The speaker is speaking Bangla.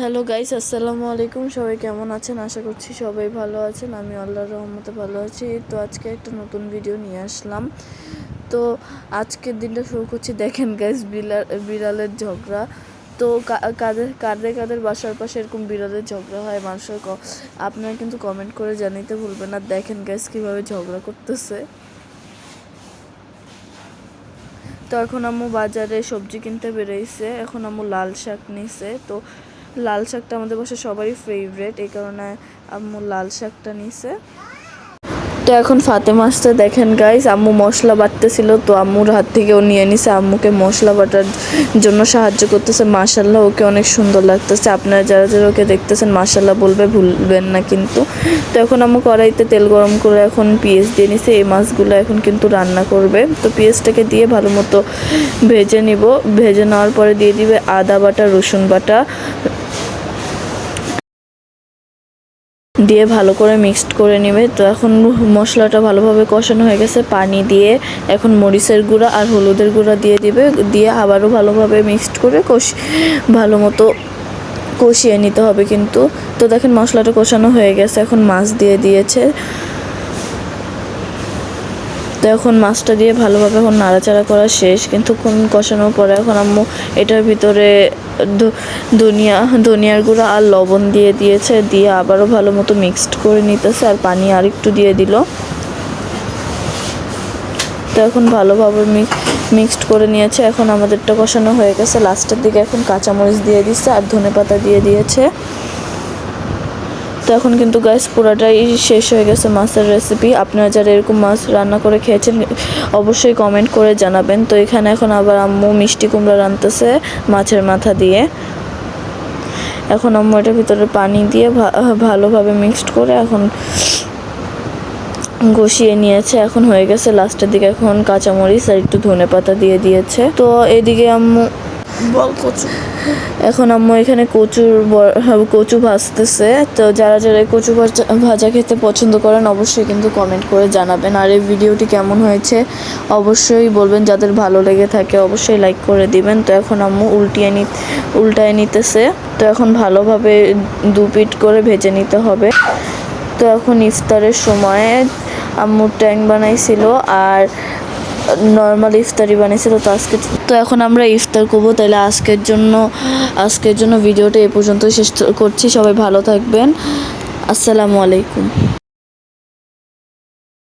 হ্যালো গাইস আসসালামু আলাইকুম। সবাই কেমন আছেন? আশা করছি সবাই ভালো আছেন। আমি আল্লাহর রহমতে ভালো আছি। তো আজকে একটা নতুন ভিডিও নিয়ে আসলাম। তো আজকের দিনটা শুরু করছি, দেখেন গাইস বিড়াল বিড়ালের ঝগড়া। তো কাদের কাদের কাদের বাসার পাশে এরকম বিড়ালের ঝগড়া হয়, মানুষের আপনারা কিন্তু কমেন্ট করে জানাইতে ভুলবেন না। দেখেন গাইস কীভাবে ঝগড়া করতেছে। তো এখন আম্মু বাজারে সবজি কিনতে বেরোইছে এখন আম্মু লাল শাক নিছে। তো লাল শাকটা আমাদের বাসায় সবারই ফেভারেট এই কারণে আম্মু লাল শাকটা নিছে। তো এখন ফাতে আসতে দেখেন গাইস আম্মু মশলা বাটতেছিল, তো আম্মুর হাত থেকে ও নিয়ে নিছে। আম্মুকে মশলা বাটার জন্য সাহায্য করতেছে মাশাল্লাহ ওকে অনেক সুন্দর লাগতেছে। আপনারা যারা যারা ওকে দেখতেছেন মাশাল্লাহ বলবে, ভুলবেন না কিন্তু। তো এখন আম্মু কড়াইতে তেল গরম করে এখন পেঁয়াজ দিয়ে নিছে। এই মাছগুলো এখন কিন্তু রান্না করবে। তো পেঁয়াজটাকে দিয়ে ভালো মতো ভেজে নিব। ভেজে নেওয়ার পরে দিয়ে দিবে আদা বাটা, রসুন বাটা দিয়ে ভালো করে মিক্সড করে নেবে। তো এখন মশলাটা ভালোভাবে কষানো হয়ে গেছে। পানি দিয়ে এখন মরিচের গুঁড়া আর হলুদের গুঁড়া দিয়ে দিবে। দিয়ে আবারও ভালোভাবে মিক্সড করে কষি, ভালো মতো কষিয়ে নিতে হবে কিন্তু। তো দেখেন মশলাটা কষানো হয়ে গেছে। এখন মাছ দিয়ে দিয়েছে। তো এখন মাছটা দিয়ে ভালোভাবে এখন নাড়াচাড়া করা শেষ। কিন্তু কোন কষানোর পরে এখন আম্মু এটার ভিতরে ধনিয়া ধনিয়ার গুঁড়া আর লবণ দিয়ে দিয়েছে, দিয়ে আবারও ভালো মতো মিক্সড করে নিতেছে আর পানি আর একটু দিয়ে দিল। তো এখন ভালোভাবে মিক্সড করে নিয়েছে। এখন আমাদেরটা কষানো হয়ে গেছে। লাস্টের দিকে এখন কাঁচামরিচ দিয়ে দিচ্ছে আর ধনেপাতা দিয়ে দিয়েছে। তো এখন কিন্তু গ্যাস পুরাটাই শেষ হয়ে গেছে মাছের রেসিপি আপনারা যারা এরকম মাছ রান্না করে খেয়েছেন, অবশ্যই কমেন্ট করে জানাবেন। তো এখানে এখন আবার আম্মু মিষ্টি কুমড়া রানতেছে মাছের মাথা দিয়ে। এখন আম্মু এটার ভিতরে পানি দিয়ে ভালোভাবে মিক্সড করে এখন কষিয়ে নিয়েছে। এখন হয়ে গেছে লাস্টের দিকে এখন কাঁচামরিচ আর একটু ধনে পাতা দিয়ে দিয়েছে। তো এদিকে আম্মু বল কচু। এখন আম্মু এখানে কচুর হ্যাঁ, কচু ভাজতেছে। তো যারা যারা কচু ভাজা ভাজা খেতে পছন্দ করেন অবশ্যই কিন্তু কমেন্ট করে জানাবেন। আর এই ভিডিওটি কেমন হয়েছে অবশ্যই বলবেন। যাদের ভালো লেগে থাকে অবশ্যই লাইক করে দিবেন। তো এখন আম্মু উল্টিয়ে নি উল্টায় নিতেছে। তো এখন ভালোভাবে দু পিট করে ভেজে নিতে হবে। তো এখন ইফতারের সময় আম্মু ট্যাং বানাইছিল। আর নর্মাল ইফতারি বানিয়েছিল তো আজকে তো এখন আমরা ইফতার করব, তাহলে আজকের জন্য আজকের জন্য ভিডিওটা এ পর্যন্ত শেষ করছি। সবাই ভালো থাকবেন। আসসালামু আলাইকুম।